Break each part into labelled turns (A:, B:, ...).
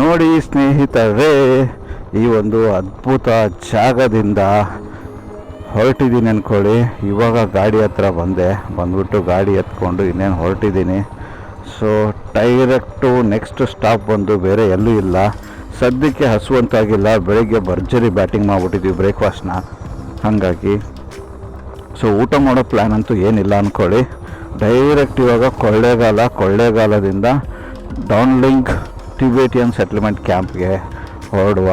A: ನೋಡಿ ಸ್ನೇಹಿತರೇ, ಈ ಒಂದು ಅದ್ಭುತ ಜಾಗದಿಂದ ಹೊರಟಿದ್ದೀನಿ ಅಂದ್ಕೊಳ್ಳಿ ಇವಾಗ ಗಾಡಿ ಹತ್ರ ಬಂದೆ. ಬಂದ್ಬಿಟ್ಟು ಗಾಡಿ ಎತ್ಕೊಂಡು ಇನ್ನೇನು ಹೊರಟಿದ್ದೀನಿ. ಸೊ ಡೈರೆಕ್ಟು ನೆಕ್ಸ್ಟ್ ಸ್ಟಾಪ್ ಬಂದು ಬೇರೆ ಎಲ್ಲೂ ಇಲ್ಲ. ಸದ್ಯಕ್ಕೆ ಹಸುವಂತಾಗಿಲ್ಲ. ಬೆಳಿಗ್ಗೆ ಭರ್ಜರಿ ಬ್ಯಾಟಿಂಗ್ ಮಾಡಿಬಿಟ್ಟಿದ್ವಿ ಬ್ರೇಕ್ಫಾಸ್ಟ್ನ ಹಾಗಾಗಿ. ಸೊ ಊಟ ಮಾಡೋ ಪ್ಲ್ಯಾನ್ ಅಂತೂ ಏನಿಲ್ಲ ಅಂದ್ಕೊಳ್ಳಿ ಡೈರೆಕ್ಟ್ ಇವಾಗ ಕೊಳ್ಳೇಗಾಲ. ಕೊಳ್ಳೇಗಾಲದಿಂದ ಡೌನ್ಲಿಂಕ್ ಟಿಬೇಟಿಯನ್ ಸೆಟ್ಲ್ಮೆಂಟ್ ಕ್ಯಾಂಪ್ಗೆ ಹೊರಡುವ,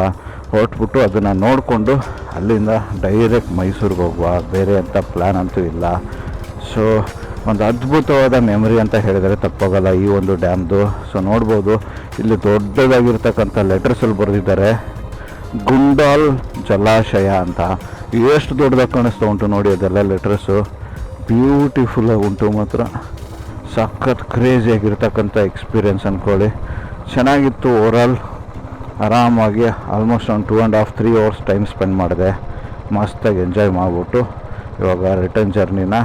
A: ಹೊರಟ್ಬಿಟ್ಟು ಅದನ್ನು ನೋಡಿಕೊಂಡು ಅಲ್ಲಿಂದ ಡೈರೆಕ್ಟ್ ಮೈಸೂರಿಗೆ ಹೋಗುವ. ಬೇರೆ ಅಂತ ಪ್ಲ್ಯಾನ್ ಅಂತೂ ಇಲ್ಲ. ಸೊ ಒಂದು ಅದ್ಭುತವಾದ ಮೆಮರಿ ಅಂತ ಹೇಳಿದರೆ ತಪ್ಪಾಗಲ್ಲ ಈ ಒಂದು ಡ್ಯಾಮ್ದು ಸೊ ನೋಡ್ಬೋದು. ಇಲ್ಲಿ ದೊಡ್ಡದಾಗಿರ್ತಕ್ಕಂಥ ಲೆಟರ್ಸಲ್ಲಿ ಬರೆದಿದ್ದಾರೆ. ಗುಂಡಾಲ್ ಜಲಾಶಯ ಅಂತ. ಎಷ್ಟು ದೊಡ್ಡದಾಗಿ ಕಾಣಿಸ್ತಾ ಉಂಟು ನೋಡಿ ಅದೆಲ್ಲ ಲೆಟರ್ಸು ಬ್ಯೂಟಿಫುಲ್ಲಾಗಿ ಉಂಟು ಮಾತ್ರ. ಸಖತ್ ಕ್ರೇಜಿಯಾಗಿರ್ತಕ್ಕಂಥ ಎಕ್ಸ್ಪೀರಿಯೆನ್ಸ್ ಅಂದ್ಕೊಳ್ಳಿ ಚೆನ್ನಾಗಿತ್ತು ಓವರಾಲ್ ಆರಾಮಾಗಿ ಆಲ್ಮೋಸ್ಟ್ ಒಂದು two and half three hours time spend ಮಾಡಿದೆ. ಮಸ್ತಾಗಿ ಎಂಜಾಯ್ ಮಾಡಿಬಿಟ್ಟು ಇವಾಗ ರಿಟರ್ನ್ ಜರ್ನಿನ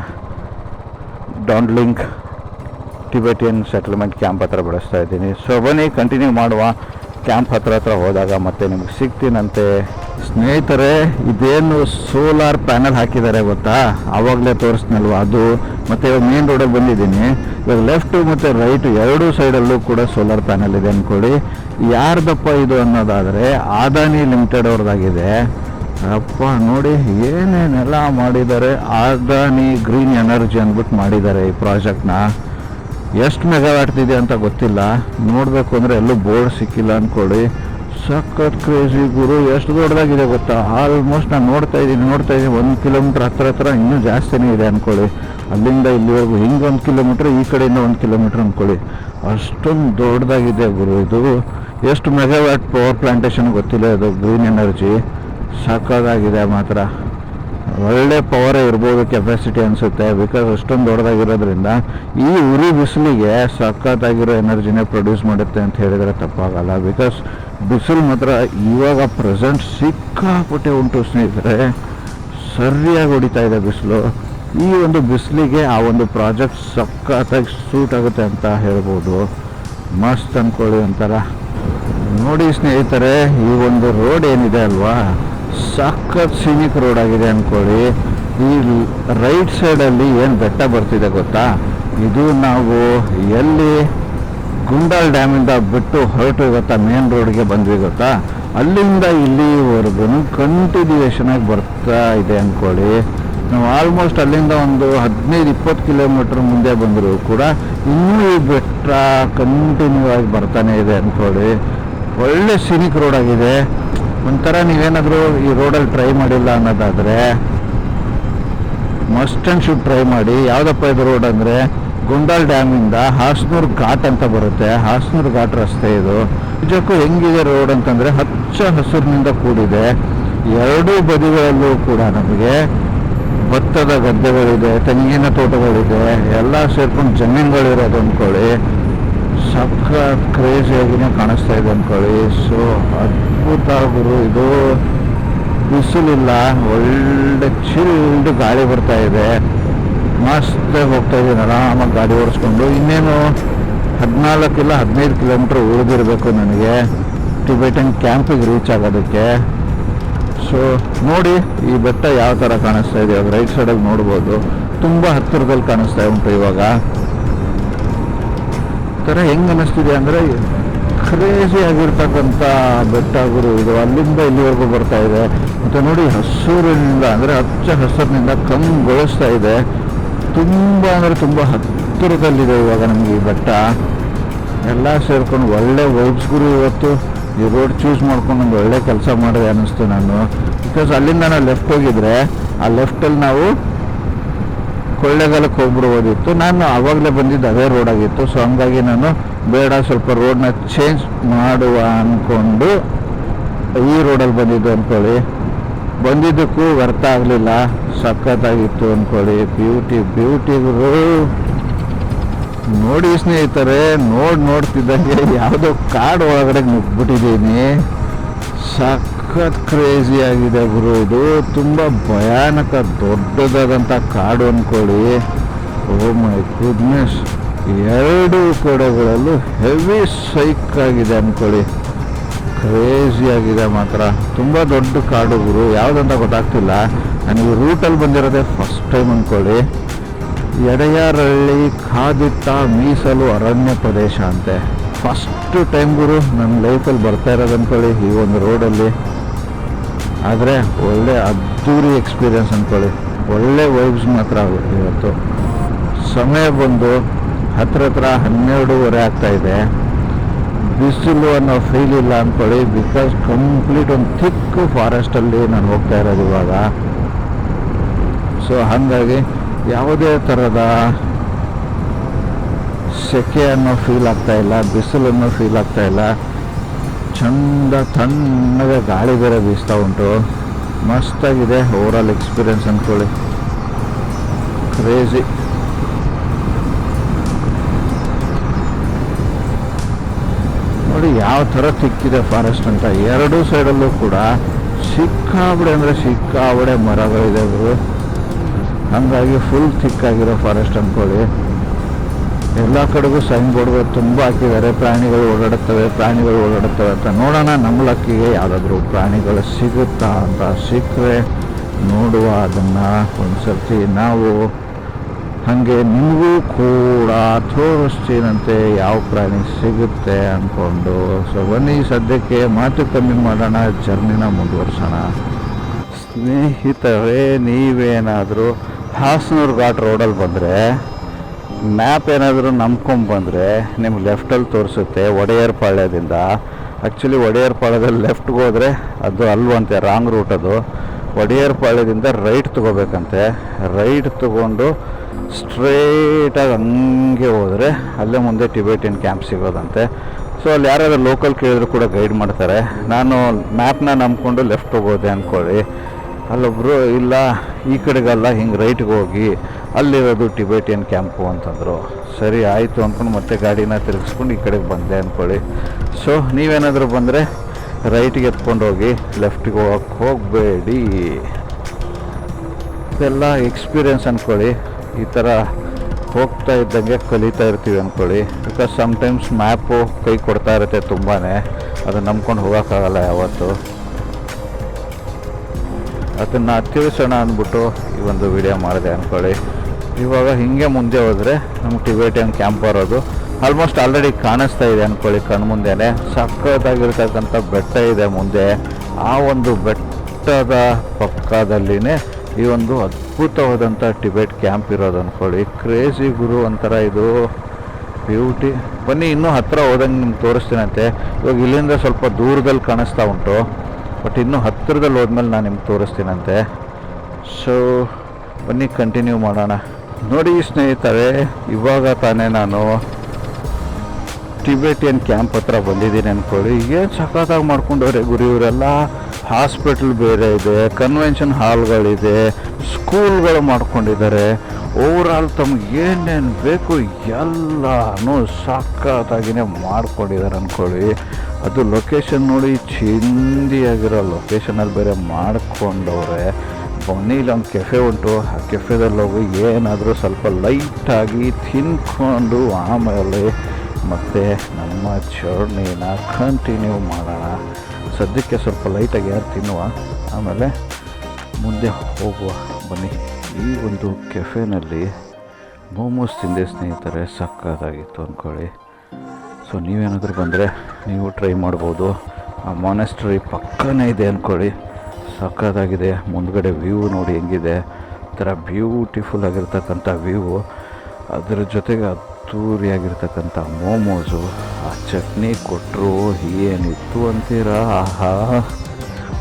A: ಡಾನ್ಲಿಂಕ್ ಟಿಬೆಟಿಯನ್ ಸೆಟಲ್ಮೆಂಟ್ ಕ್ಯಾಂಪ್ ಹತ್ರ ಬೆಳೆಸ್ತಾ ಇದ್ದೀನಿ. ಸೊ ಬನ್ನಿ ಕಂಟಿನ್ಯೂ ಮಾಡುವ. ಕ್ಯಾಂಪ್ ಹತ್ರ ಹತ್ರ ಹೋದಾಗ ಮತ್ತೆ ನಿಮ್ಗೆ ಸಿಗ್ತೀನಂತೆ. ಸ್ನೇಹಿತರೆ, ಇದೇನು ಸೋಲಾರ್ ಪ್ಯಾನಲ್ ಹಾಕಿದ್ದಾರೆ ಗೊತ್ತಾ? ಆವಾಗಲೇ ತೋರಿಸ್ನಲ್ವ ಅದು? ಮತ್ತು ಇವಾಗ ಮೇನ್ ರೋಡಲ್ಲಿ ಬಂದಿದ್ದೀನಿ. ಇವಾಗ ಲೆಫ್ಟು ಮತ್ತು ರೈಟು ಎರಡೂ ಸೈಡಲ್ಲೂ ಕೂಡ ಸೋಲಾರ್ ಪ್ಯಾನಲ್ ಇದೆ ಅಂದ್ಕೊಳ್ಳಿ ಯಾರ್ದಪ್ಪ ಇದು ಅನ್ನೋದಾದರೆ ಆದಾನಿ ಲಿಮಿಟೆಡ್ ಅವ್ರದ್ದಾಗಿದೆ. ಅಪ್ಪ, ನೋಡಿ, ಏನೇನೆಲ್ಲ ಮಾಡಿದ್ದಾರೆ. ಆದಾನಿ ಗ್ರೀನ್ ಎನರ್ಜಿ ಅಂದ್ಬಿಟ್ಟು ಮಾಡಿದ್ದಾರೆ ಈ ಪ್ರಾಜೆಕ್ಟ್ನ ಎಷ್ಟು ಮೆಗಾವ್ಯಾಟ್ ಇದೆ ಅಂತ ಗೊತ್ತಿಲ್ಲ. ನೋಡಬೇಕು ಅಂದರೆ ಎಲ್ಲೂ ಬೋರ್ಡ್ ಸಿಕ್ಕಿಲ್ಲ ಅಂದ್ಕೊಳ್ಳಿ ಸಖತ್ ಕ್ರೇಜಿ ಗುರು, ಎಷ್ಟು ದೊಡ್ಡದಾಗಿದೆ ಗೊತ್ತಾ? ಆಲ್ಮೋಸ್ಟ್ ನಾನು ನೋಡ್ತಾ ಇದ್ದೀನಿ ನೋಡ್ತಾ ಇದ್ದೀನಿ. ಒಂದು ಕಿಲೋಮೀಟ್ರ್ ಹತ್ರ ಹತ್ರ ಇನ್ನೂ ಜಾಸ್ತಿನೇ ಇದೆ ಅಂದ್ಕೊಳ್ಳಿ ಅಲ್ಲಿಂದ ಇಲ್ಲಿವರೆಗೂ ಹಿಂಗೆ ಒಂದು ಕಿಲೋಮೀಟ್ರ್ ಈ ಕಡೆಯಿಂದ ಒಂದು ಕಿಲೋಮೀಟ್ರ್ ಅಂದ್ಕೊಳ್ಳಿ ಅಷ್ಟೊಂದು ದೊಡ್ಡದಾಗಿದೆ ಗುರು, ಇದು ಎಷ್ಟು ಮೆಗಾವ್ಯಾಟ್ ಪವರ್ ಪ್ಲಾಂಟೇಶನ್ ಗೊತ್ತಿಲ್ಲ ಅದು ಗ್ರೀನ್ ಎನರ್ಜಿ ಸಾಕಾಗಿದೆ ಮಾತ್ರ. ಒಳ್ಳೆ ಪವರೇ ಇರ್ಬೋದು ಕೆಪಾಸಿಟಿ ಅನಿಸುತ್ತೆ. ಬಿಕಾಸ್ ಅಷ್ಟೊಂದು ದೊಡ್ಡದಾಗಿರೋದ್ರಿಂದ ಈ ಉರಿ ಬಿಸಿಲಿಗೆ ಸಖತ್ತಾಗಿರೋ ಎನರ್ಜಿನೇ ಪ್ರೊಡ್ಯೂಸ್ ಮಾಡುತ್ತೆ ಅಂತ ಹೇಳಿದರೆ ತಪ್ಪಾಗಲ್ಲ. ಬಿಕಾಸ್ ಬಿಸಿಲು ಮಾತ್ರ ಇವಾಗ ಪ್ರೆಸೆಂಟ್ ಸಿಕ್ಕಾಪಟ್ಟೆ ಉಂಟು ಸ್ನೇಹಿತರೆ. ಸರಿಯಾಗಿ ಹೊಡಿತಾ ಇದೆ ಬಿಸಿಲು. ಈ ಒಂದು ಬಿಸಿಲಿಗೆ ಆ ಒಂದು ಪ್ರಾಜೆಕ್ಟ್ ಸಖತ್ತಾಗಿ ಸೂಟ್ ಆಗುತ್ತೆ ಅಂತ ಹೇಳ್ಬೋದು. ಮಸ್ತ್ ಅಂದ್ಕೊಳ್ಳಿ ಒಂಥರ. ನೋಡಿ ಸ್ನೇಹಿತರೆ, ಈ ಒಂದು ರೋಡ್ ಏನಿದೆ ಅಲ್ವಾ? ಸಖತ್ ಸಿನಿಕ್ ರೋಡ್ ಆಗಿದೆ ಅಂದ್ಕೊಳ್ಳಿ ಈ ರೈಟ್ ಸೈಡಲ್ಲಿ ಏನು ಬೆಟ್ಟ ಬರ್ತಿದೆ ಗೊತ್ತಾ? ಇದು ನಾವು ಎಲ್ಲಿ ಗುಂಡಾಲ್ ಡ್ಯಾಮಿಂದ ಬಿಟ್ಟು ಹೊರಟು ಗೊತ್ತಾ ಮೇನ್ ರೋಡ್ಗೆ ಬಂದ್ವಿ ಗೊತ್ತಾ? ಅಲ್ಲಿಂದ ಇಲ್ಲಿವರೆಗೂ ಕಂಟಿನ್ಯೂಯೇಷನ್ ಆಗಿ ಬರ್ತಾ ಇದೆ ಅಂದ್ಕೊಳ್ಳಿ ನಾವು ಆಲ್ಮೋಸ್ಟ್ ಅಲ್ಲಿಂದ ಒಂದು ಹದಿನೈದು, ಇಪ್ಪತ್ತು ಕಿಲೋಮೀಟ್ರ್ ಮುಂದೆ ಬಂದರೂ ಕೂಡ ಇನ್ನೂ ಈ ಬೆಟ್ಟ ಕಂಟಿನ್ಯೂ ಆಗಿ ಬರ್ತಾನೆ ಇದೆ ಅಂದ್ಕೊಳ್ಳಿ ಒಳ್ಳೆ ಸಿನಿಕ್ ರೋಡ್ ಆಗಿದೆ. ಒಂಥರ ನೀವೇನಾದರೂ ಈ ರೋಡಲ್ಲಿ ಟ್ರೈ ಮಾಡಿಲ್ಲ ಅನ್ನೋದಾದರೆ ಮಸ್ಟ್ ಆ್ಯಂಡ್ ಶುಡ್ ಟ್ರೈ ಮಾಡಿ. ಯಾವುದಪ್ಪ ಇದು ರೋಡ್ ಅಂದರೆ ಗುಂಡಾಲ್ ಡ್ಯಾಮಿಂದ ಹಾಸನೂರು ಘಾಟ್ ಅಂತ ಬರುತ್ತೆ. ಹಾಸನೂರು ಘಾಟ್ ರಸ್ತೆ ಇದು. ನಿಜಕ್ಕೂ ಹೆಂಗಿದೆ ರೋಡ್ ಅಂತಂದರೆ ಹಚ್ಚ ಹಸಿರಿನಿಂದ ಕೂಡಿದೆ. ಎರಡೂ ಬದಿಗಳಲ್ಲೂ ಕೂಡ ನಮಗೆ ಭತ್ತದ ಗದ್ದೆಗಳಿದೆ, ತೆಂಗಿನ ತೋಟಗಳಿದೆ, ಎಲ್ಲ ಸೇರ್ಕೊಂಡು ಜಮೀನುಗಳಿರೋದು ಅಂದ್ಕೊಳ್ಳಿ. ಸಕ್ಕ ಕ್ರೇಜಿಯಾಗಿನೇ ಕಾಣಿಸ್ತಾ ಇದೆ ಅಂದ್ಕೊಳ್ಳಿ. ಸೊ ಅದ್ಭುತ ಗುರು, ಇದು ಬಿಸಿಲಿಲ್ಲ, ಒಳ್ಳೆ ಚಿಲ್ಡ್ ಗಾಳಿ ಬರ್ತಾ ಇದೆ. ಮಸ್ತ್ ಹೋಗ್ತಾ ಇದ್ದೀನಿ ಆರಾಮಾಗಿ ಗಾಡಿ ಓಡಿಸ್ಕೊಂಡು. ಇನ್ನೇನು ಹದಿನಾಲ್ಕಿಲ್ಲ ಹದಿನೈದು ಕಿಲೋಮೀಟ್ರ್ ಉಳಿದಿರಬೇಕು ನನಗೆ. ಟಿಬೆಟನ್ ಕ್ಯಾಂಪಿಗೆ ರೀಚ್ ಆಗೋದಕ್ಕೆ. ಸೊ ನೋಡಿ ಈ ಬೆಟ್ಟ ಯಾವ ಥರ ಕಾಣಿಸ್ತಾ ಇದೆ ಇವಾಗ ರೈಟ್ ಸೈಡಲ್ಲಿ ನೋಡ್ಬೋದು. ತುಂಬ ಹತ್ತಿರದಲ್ಲಿ ಕಾಣಿಸ್ತಾ ಉಂಟು ಇವಾಗ. ಥರ ಹೆಂಗೆ ಅನ್ನಿಸ್ತಿದೆ ಅಂದರೆ ಕ್ರೇಜಿ ಆಗಿರ್ತಕ್ಕಂಥ ಗುರು ಇದು. ಅಲ್ಲಿಂದ ಇಲ್ಲಿವರೆಗೂ ಬರ್ತಾ ಇದೆ. ಮತ್ತು ನೋಡಿ ಹಸೂರಿನಿಂದ, ಅಂದರೆ ಹಚ್ಚ ಹಸಿರಿನಿಂದ ಕಂಗೊಳಿಸ್ತಾ ಇದೆ. ತುಂಬ ಅಂದರೆ ತುಂಬ ಹತ್ತಿರದಲ್ಲಿದೆ ಇವಾಗ ನಮಗೆ ಈ ಬೆಟ್ಟ. ಎಲ್ಲ ಸೇರ್ಕೊಂಡು ಒಳ್ಳೆ ವೈಬ್ಸ್ಗಳು ಇವತ್ತು. ಈ ರೋಡ್ ಚೂಸ್ ಮಾಡ್ಕೊಂಡು ಒಂದು ಒಳ್ಳೆ ಕೆಲಸ ಮಾಡಿದೆ ಅನ್ನಿಸ್ತು ನಾನು. ಬಿಕಾಸ್ ಅಲ್ಲಿಂದ ನಾವು ಲೆಫ್ಟ್ ಹೋಗಿದ್ರೆ, ಆ ಲೆಫ್ಟಲ್ಲಿ ನಾವು ಕೊಳ್ಳೆಗಾಲಕ್ಕೆ ಹೋಗ್ಬಿಡ್ಬೋದಿತ್ತು. ನಾನು ಆವಾಗಲೇ ಬಂದಿದ್ದು ಅದೇ ರೋಡ್ ಆಗಿತ್ತು. ಸೊ ಹಂಗಾಗಿ ನಾನು ಬೇಡ, ಸ್ವಲ್ಪ ರೋಡ್ನ ಚೇಂಜ್ ಮಾಡುವ ಅಂದ್ಕೊಂಡು ಈ ರೋಡಲ್ಲಿ ಬಂದಿದ್ದು ಅಂದ್ಕೊಳ್ಳಿ. ಬಂದಿದ್ದಕ್ಕೂ ವ್ಯರ್ಥ ಆಗಲಿಲ್ಲ. ಸಖತ್ತಾಗಿತ್ತು ಅಂದ್ಕೊಳ್ಳಿ. ಬ್ಯೂಟಿ ಬ್ಯೂಟಿ ನೋಡಿ ಸ್ನೇಹಿತರೆ, ನೋಡಿ ನೋಡ್ತಿದ್ದಂಗೆ ಯಾವುದೋ ಕಾಡು ಒಳಗಡೆ ನುಗ್ಬಿಟ್ಟಿದ್ದೀನಿ ಸಖತ್ ಕ್ರೇಜಿ ಆಗಿದೆ ಗುರು. ಇದು ತುಂಬ ಭಯಾನಕ ದೊಡ್ಡದಾದಂಥ ಕಾಡು ಅಂದ್ಕೊಳ್ಳಿ. ಓ ಮೈ ಗುಡ್ನೆಸ್ ಎರಡು ಕಡೆಗಳಲ್ಲೂ ಹೆವಿ ಸೈಕ್ ಆಗಿದೆ ಅಂದ್ಕೊಳ್ಳಿ. ಕ್ರೇಜಿ ಆಗಿದೆ ಮಾತ್ರ. ತುಂಬ ದೊಡ್ಡ ಕಾಡು ಗುರು. ಯಾವುದಂತ ಗೊತ್ತಾಗ್ತಿಲ್ಲ. ನನಗೆ ರೂಟಲ್ಲಿ ಬಂದಿರೋದೇ ಫಸ್ಟ್ ಟೈಮ್ ಅಂದ್ಕೊಳ್ಳಿ ಎಡೆಯಾರಳ್ಳಿ ಕಾದಿತ್ತ ಮೀಸಲು ಅರಣ್ಯ ಪ್ರದೇಶ ಅಂತೆ. ಫಸ್ಟ್ ಟೈಮ್ ಗುರು ನನ್ನ ಲೈಫಲ್ಲಿ ಬರ್ತಾ ಇರೋದು ಅಂದ್ಕೊಳ್ಳಿ ಈ ಒಂದು ರೋಡಲ್ಲಿ ಆದರೆ ಒಳ್ಳೆ ಅದ್ದೂರಿ ಎಕ್ಸ್ಪೀರಿಯನ್ಸ್ ಅಂದ್ಕೊಳ್ಳಿ ಒಳ್ಳೆ ವೈಬ್ಸ್ ಮಾತ್ರ ಆಗುತ್ತೆ ಇವತ್ತು. ಸಮಯ ಬಂದು ಹತ್ರ ಹತ್ರ ಹನ್ನೆರಡೂವರೆ ಆಗ್ತಾಯಿದೆ ಬಿಸಿಲು ಅನ್ನೋ ಫೀಲ್ ಇಲ್ಲ ಅಂದ್ಕೊಳ್ಳಿ ಬಿಕಾಸ್ ಕಂಪ್ಲೀಟ್ ಒಂದು ಥಿಕ್ ಫಾರೆಸ್ಟಲ್ಲಿ ನಾನು ಹೋಗ್ತಾ ಇರೋದು ಇವಾಗ. ಸೊ ಹಾಗಾಗಿ ಯಾವುದೇ ಥರದ ಸೆಕೆ ಅನ್ನೋ ಫೀಲ್ ಆಗ್ತಾ ಇಲ್ಲ ಬಿಸಿಲು ಅನ್ನೋ ಫೀಲ್ ಆಗ್ತಾ ಇಲ್ಲ. ಚಂದ ತಣ್ಣಗೆ ಗಾಳಿ ಬೇರೆ ಬೀಸ್ತಾ ಉಂಟು. ಮಸ್ತಾಗಿದೆ ಓವರಾಲ್ ಎಕ್ಸ್ಪೀರಿಯನ್ಸ್ ಅಂದ್ಕೊಳ್ಳಿ ಕ್ರೇಜಿ ನೋಡಿ ಯಾವ ಥರ ತಿಕ್ಕಿದೆ ಫಾರೆಸ್ಟ್ ಅಂತ. ಎರಡೂ ಸೈಡಲ್ಲೂ ಕೂಡ ಸಿಕ್ಕಾಬಡೆ ಅಂದರೆ ಸಿಕ್ಕಾಬಡೆ ಮರಗಳಿದೆ. ಹಾಗಾಗಿ ಫುಲ್ ತಿಕ್ಕಾಗಿರೋ ಫಾರೆಸ್ಟ್ ಅಂದ್ಕೊಳ್ಳಿ ಎಲ್ಲ ಕಡೆಗೂ ಸೈನ್ ಬೋರ್ಡ್ಗಳು ತುಂಬ ಹಾಕಿದ್ದಾರೆ. ಪ್ರಾಣಿಗಳು ಓಡಾಡುತ್ತವೆ ಪ್ರಾಣಿಗಳು ಓಡಾಡುತ್ತವೆ ಅಂತ. ನೋಡೋಣ ನಮ್ಮ ಲಕ್ಕಿಗೆ ಯಾವುದಾದ್ರೂ ಪ್ರಾಣಿಗಳು ಸಿಗುತ್ತಾ ಅಂತ. ಸಿಕ್ಕರೆ ನೋಡುವ ಅದನ್ನು ಒಂದು ಸರ್ತಿ ನಾವು ಹಾಗೆ ನಿಮಗೂ ಕೂಡ ತೋರಿಸ್ತೀನಂತೆ ಯಾವ ಪ್ರಾಣಿ ಸಿಗುತ್ತೆ ಅಂದ್ಕೊಂಡು. ಸೊ ಬನ್ನಿ, ಸದ್ಯಕ್ಕೆ ಮಾತು ಕಮ್ಮಿ ಮಾಡೋಣ, ಜರ್ನಿನ ಮುಂದುವರ್ಸೋಣ. ಸ್ನೇಹಿತರೇ, ನೀವೇನಾದರೂ ಹಾಸನೂರು ಘಾಟ್ ರೋಡಲ್ಲಿ ಬಂದರೆ, ಮ್ಯಾಪ್ ಏನಾದರೂ ನಂಬ್ಕೊಂಬಂದರೆ ನಿಮ್ಗೆ ಲೆಫ್ಟಲ್ಲಿ ತೋರಿಸುತ್ತೆ ಒಡೆಯರ್ ಪಾಳ್ಯದಿಂದ ಆ್ಯಕ್ಚುಲಿ ಒಡೆಯರ್ ಪಾಳ್ಯದಲ್ಲಿ ಲೆಫ್ಟ್ಗೆ ಹೋದರೆ ಅದು ಅಲ್ವಂತೆ ರಾಂಗ್ ರೂಟ್ ಅದು. ಒಡೆಯರ್ ಪಾಳ್ಯದಿಂದ ರೈಟ್ ತೊಗೋಬೇಕಂತೆ. ರೈಟ್ ತೊಗೊಂಡು ಸ್ಟ್ರೇಟಾಗಿ ಹಂಗೆ ಹೋದರೆ ಅಲ್ಲೇ ಮುಂದೆ ಟಿಬೇಟಿಯನ್ ಕ್ಯಾಂಪ್ ಸಿಗೋದಂತೆ. ಸೊ ಅಲ್ಲಿ ಯಾರಾದ್ರೂ ಲೋಕಲ್ ಕೇಳಿದ್ರು ಕೂಡ ಗೈಡ್ ಮಾಡ್ತಾರೆ. ನಾನು ಮ್ಯಾಪ್ನ ನಂಬ್ಕೊಂಡು ಲೆಫ್ಟ್ ಹೋಗೋದೆ ಅಂದ್ಕೊಳ್ಳಿ ಅಲ್ಲೊಬ್ಬರು ಇಲ್ಲ, ಈ ಕಡೆಗಲ್ಲ, ಹಿಂಗೆ ರೈಟ್ಗೆ ಹೋಗಿ, ಅಲ್ಲಿರೋದು ಟಿಬೇಟಿಯನ್ ಕ್ಯಾಂಪು ಅಂತಂದರು. ಸರಿ, ಆಯಿತು ಅಂದ್ಕೊಂಡು ಮತ್ತೆ ಗಾಡಿನ ತಿರುಗಿಸ್ಕೊಂಡು ಈ ಕಡೆಗೆ ಬಂದೆ ಅಂದ್ಕೊಳ್ಳಿ ಸೊ ನೀವೇನಾದರೂ ಬಂದರೆ ರೈಟಿಗೆ ಎತ್ಕೊಂಡು ಹೋಗಿ ಲೆಫ್ಟಿಗೆ ಹೋಗಕ್ಕೆ ಹೋಗಬೇಡಿ. ಇದೆಲ್ಲ ಎಕ್ಸ್ಪೀರಿಯನ್ಸ್ ಅಂದ್ಕೊಳ್ಳಿ ಈ ಥರ ಹೋಗ್ತಾ ಇದ್ದಂಗೆ ಕಲಿತಾ ಇರ್ತೀವಿ ಅಂದ್ಕೊಳ್ಳಿ. ಬಿಕಾಸ್ ಸಮ್ಟೈಮ್ಸ್ ಮ್ಯಾಪು ಕೈ ಕೊಡ್ತಾ ಇರುತ್ತೆ ತುಂಬಾ ಅದು ನಂಬ್ಕೊಂಡು ಹೋಗೋಕ್ಕಾಗಲ್ಲ ಯಾವತ್ತು. ಅದನ್ನು ತಿಳಿಸೋಣ ಅಂದ್ಬಿಟ್ಟು ಈ ಒಂದು ವಿಡಿಯೋ ಮಾಡಿದೆ ಅಂದ್ಕೊಳ್ಳಿ. ಇವಾಗ ಹಿಂಗೆ ಮುಂದೆ ಹೋದರೆ ನಮ್ಗೆ ಟಿಬೇಟಿಯನ್ ಕ್ಯಾಂಪ್ ಬರೋದು ಆಲ್ಮೋಸ್ಟ್ ಆಲ್ರೆಡಿ ಕಾಣಿಸ್ತಾ ಇದೆ ಅಂದ್ಕೊಳ್ಳಿ ಕಣ್ಮುಂದೆನೆ ಸಕ್ಕತ್ತಾಗಿರ್ತಕ್ಕಂಥ ಬೆಟ್ಟ ಇದೆ ಮುಂದೆ. ಆ ಒಂದು ಬೆಟ್ಟದ ಪಕ್ಕದಲ್ಲಿನೇ ಈ ಒಂದು ಅದ್ಭುತವಾದಂಥ ಟಿಬೇಟ್ ಕ್ಯಾಂಪ್ ಇರೋದು ಅಂದ್ಕೊಳ್ಳಿ ಕ್ರೇಜಿ ಗುರು ಒಂಥರ ಇದು ಬ್ಯೂಟಿ. ಬನ್ನಿ, ಇನ್ನೂ ಹತ್ತಿರ ಹೋದಂಗೆ ನಿಮ್ಗೆ ತೋರಿಸ್ತೀನಂತೆ. ಇವಾಗ ಇಲ್ಲಿಂದ ಸ್ವಲ್ಪ ದೂರದಲ್ಲಿ ಕಾಣಿಸ್ತಾ ಉಂಟು. ಬಟ್ ಇನ್ನೂ ಹತ್ತಿರದಲ್ಲಿ ಹೋದ್ಮೇಲೆ ನಾನು ನಿಮ್ಗೆ ತೋರಿಸ್ತೀನಂತೆ. ಸೊ ಬನ್ನಿ ಕಂಟಿನ್ಯೂ ಮಾಡೋಣ. ನೋಡಿ ಸ್ನೇಹಿತರೆ, ಇವಾಗ ತಾನೇ ನಾನು ಟಿಬೇಟಿಯನ್ ಕ್ಯಾಂಪ್ ಹತ್ರ ಬಂದಿದ್ದೀನಿ ಅಂದ್ಕೊಳ್ಳಿ ಏನು ಸಖತ್ತಾಗಿ ಮಾಡ್ಕೊಂಡವ್ರೆ ಗುರು ಇವರೆಲ್ಲ? ಹಾಸ್ಪಿಟ್ಲ್ ಬೇರೆ ಇದೆ ಕನ್ವೆನ್ಷನ್ ಹಾಲ್ಗಳಿದೆ ಸ್ಕೂಲ್ಗಳು ಮಾಡ್ಕೊಂಡಿದ್ದಾರೆ. ಓವರಾಲ್ ತಮ್ಗೆ ಏನೇನು ಬೇಕು ಎಲ್ಲನೂ ಸಖತ್ತಾಗಿನೇ ಮಾಡ್ಕೊಂಡಿದ್ದಾರೆ ಅಂದ್ಕೊಳ್ಳಿ ಅದು ಲೊಕೇಶನ್ ನೋಡಿ ಚಿಂದಿಯಾಗಿರೋ ಲೊಕೇಶನಲ್ಲಿ ಬೇರೆ ಮಾಡಿಕೊಂಡವ್ರೆ. ಬನ್ನಿ ಒಂದು ಕೆಫೆ ಉಂಟು, ಆ ಕೆಫೆದಲ್ಲಿ ಹೋಗಿ ಏನಾದರೂ ಸ್ವಲ್ಪ ಲೈಟಾಗಿ ತಿನ್ಕೊಂಡು ಆಮೇಲೆ ಮತ್ತೆ ನಮ್ಮ ಜರ್ನಿನ ಕಂಟಿನ್ಯೂ ಮಾಡೋಣ. ಸದ್ಯಕ್ಕೆ ಸ್ವಲ್ಪ ಲೈಟಾಗಿ ಯಾರು ತಿನ್ನುವ? ಆಮೇಲೆ ಮುಂದೆ ಹೋಗುವ. ಬನ್ನಿ. ಈ ಒಂದು ಕೆಫೆನಲ್ಲಿ ಮೋಮೋಸ್ ತಿಂದೆ ಸ್ನೇಹಿತರೆ, ಸಕ್ಕತ್ತಾಗಿತ್ತು ಅಂದ್ಕೊಳ್ಳಿ. ಸೊ ನೀವೇನಾದರೂ ಬಂದರೆ ನೀವು ಟ್ರೈ ಮಾಡ್ಬೋದು. ಆ ಮಾನೆಸ್ಟ್ರಿ ಪಕ್ಕನೇ ಇದೆ ಅಂದ್ಕೊಳ್ಳಿ. ಸಕ್ಕತ್ತಾಗಿದೆ. ಮುಂದ್ಗಡೆ ವ್ಯೂ ನೋಡಿ ಹೆಂಗಿದೆ. ಥರ ಬ್ಯೂಟಿಫುಲ್ ಆಗಿರ್ತಕ್ಕಂಥ ವ್ಯೂ ಅದರ ಜೊತೆಗೆ ಅದ್ದೂರಿಯಾಗಿರ್ತಕ್ಕಂಥ ಮೋಮೋಸು. ಆ ಚಟ್ನಿ ಕೊಟ್ಟರು ಏನಿತ್ತು ಅಂತೀರಾ? ಆಹಾ.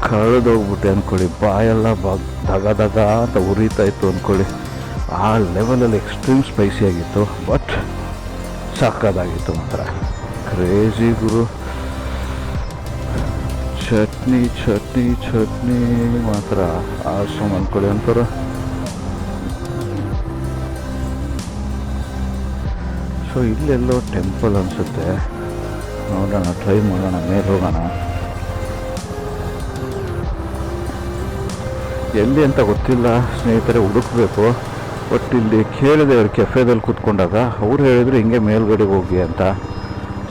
A: ಕಳೆದೋಗ್ಬಿಟ್ಟೆ ಅಂದ್ಕೊಳ್ಳಿ ಬಾಯೆಲ್ಲ ಬ ದಗ ದಗ ಅಂತ ಉರಿತಾ ಇತ್ತು ಅಂದ್ಕೊಳ್ಳಿ ಆ ಲೆವೆಲಲ್ಲಿ ಎಕ್ಸ್ಟ್ರೀಮ್ ಸ್ಪೈಸಿ ಆಗಿತ್ತು ಬಟ್ ಸಕ್ಕದಾಗಿತ್ತು ಮಾತ್ರ. ಕ್ರೇಜಿ ಗುರು. ಚಟ್ನಿ ಚಟ್ನಿ ಚಟ್ನಿ ಮಾತ್ರ. ಆಸಮ್ ಅಂದ್ಕೊಳ್ಳಿ ಅಂತಾರ ಸೊ ಇಲ್ಲೆಲ್ಲೋ ಟೆಂಪಲ್ ಅನಿಸುತ್ತೆ. ನೋಡೋಣ ಟ್ರೈ ಮಾಡೋಣ, ಮೇಲೆ ಹೋಗೋಣ. ಎಲ್ಲಿ ಅಂತ ಗೊತ್ತಿಲ್ಲ. ಸ್ನೇಹಿತರೆ, ಹುಡುಕ್ಬೇಕು. ಬಟ್ ಇಲ್ಲಿ ಕೇಳಿದೆ ಅವ್ರು ಕೆಫೆದಲ್ಲಿ ಕೂತ್ಕೊಂಡಾಗ, ಅವ್ರು ಹೇಳಿದ್ರು ಹಿಂಗೆ ಮೇಲ್ಗಡೆ ಹೋಗಿ ಅಂತ.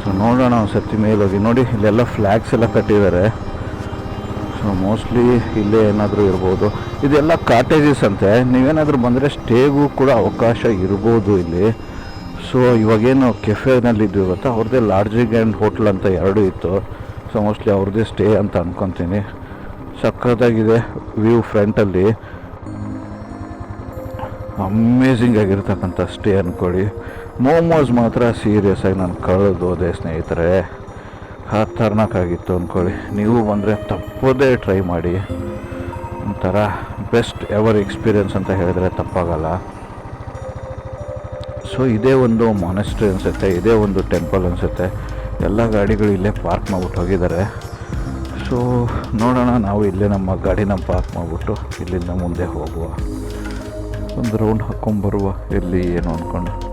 A: ಸೊ ನೋಡೋಣ ಒಂದು ಸರ್ತಿ ಮೇಲೆ ಹೋಗಿ ನೋಡಿ, ಇಲ್ಲೆಲ್ಲ ಫ್ಲ್ಯಾಗ್ಸ್ ಎಲ್ಲ ಕಟ್ಟಿದ್ದಾರೆ. ಸೊ ಮೋಸ್ಟ್ಲಿ ಇಲ್ಲೇ ಏನಾದರೂ ಇರ್ಬೋದು. ಇದೆಲ್ಲ ಕಾಟೇಜಸ್ ಅಂತೆ. ನೀವೇನಾದರೂ ಬಂದರೆ ಸ್ಟೇಗೂ ಕೂಡ ಅವಕಾಶ ಇರ್ಬೋದು ಇಲ್ಲಿ. ಸೊ ಇವಾಗೇನು ಕೆಫೆನಲ್ಲಿ ಇದ್ವಿ ಗೊತ್ತಾ? ಅವ್ರದ್ದೇ ಲಾಡ್ಜಿಂಗ್ ಆ್ಯಂಡ್ ಹೋಟ್ಲ್ ಅಂತ ಎರಡೂ ಇತ್ತು. ಸೊ ಮೋಸ್ಟ್ಲಿ ಅವ್ರದ್ದೇ ಸ್ಟೇ ಅಂತ ಅನ್ಕೊತೀನಿ. ಸಖತ್ತಾಗಿದೆ ವ್ಯೂ ಫ್ರಂಟಲ್ಲಿ ಅಮೇಝಿಂಗ್ ಆಗಿರ್ತಕ್ಕಂಥ ಸ್ಟೇ ಅಂದ್ಕೊಳ್ಳಿ ಮೋಮೋಸ್ ಮಾತ್ರ ಸೀರಿಯಸ್ ಆಗಿ ನಾನು ಕಳೆದು ಹೋದೆ ಸ್ನೇಹಿತರೆ. ಖತರ್ನಾಕಾಗಿತ್ತು ಅಂದ್ಕೊಳ್ಳಿ ನೀವು ಬಂದರೆ ತಪ್ಪದೇ ಟ್ರೈ ಮಾಡಿ. ಒಂಥರ ಬೆಸ್ಟ್ ಎವರ್ ಎಕ್ಸ್ಪೀರಿಯನ್ಸ್ ಅಂತ ಹೇಳಿದರೆ ತಪ್ಪಾಗಲ್ಲ. ಸೊ ಇದೇ ಒಂದು ಮೊನೆಸ್ಟ್ರಿ ಅನಿಸುತ್ತೆ, ಇದೇ ಒಂದು ಟೆಂಪಲ್ ಅನಿಸುತ್ತೆ. ಎಲ್ಲ ಗಾಡಿಗಳು ಇಲ್ಲೇ ಪಾರ್ಕ್ ಮಾಡ್ಬಿಟ್ಟು ಹೋಗಿದ್ದಾರೆ. ಸೊ ನೋಡೋಣ, ನಾವು ಇಲ್ಲೇ ನಮ್ಮ ಗಾಡಿನ ಪಾರ್ಕ್ ಮಾಡಿಬಿಟ್ಟು ಇಲ್ಲಿಂದ ಮುಂದೆ ಹೋಗುವ. ಒಂದು ರೌಂಡ್ ಹಾಕ್ಕೊಂಬರುವ ಎಲ್ಲಿ ಏನು ಅಂದ್ಕೊಂಡು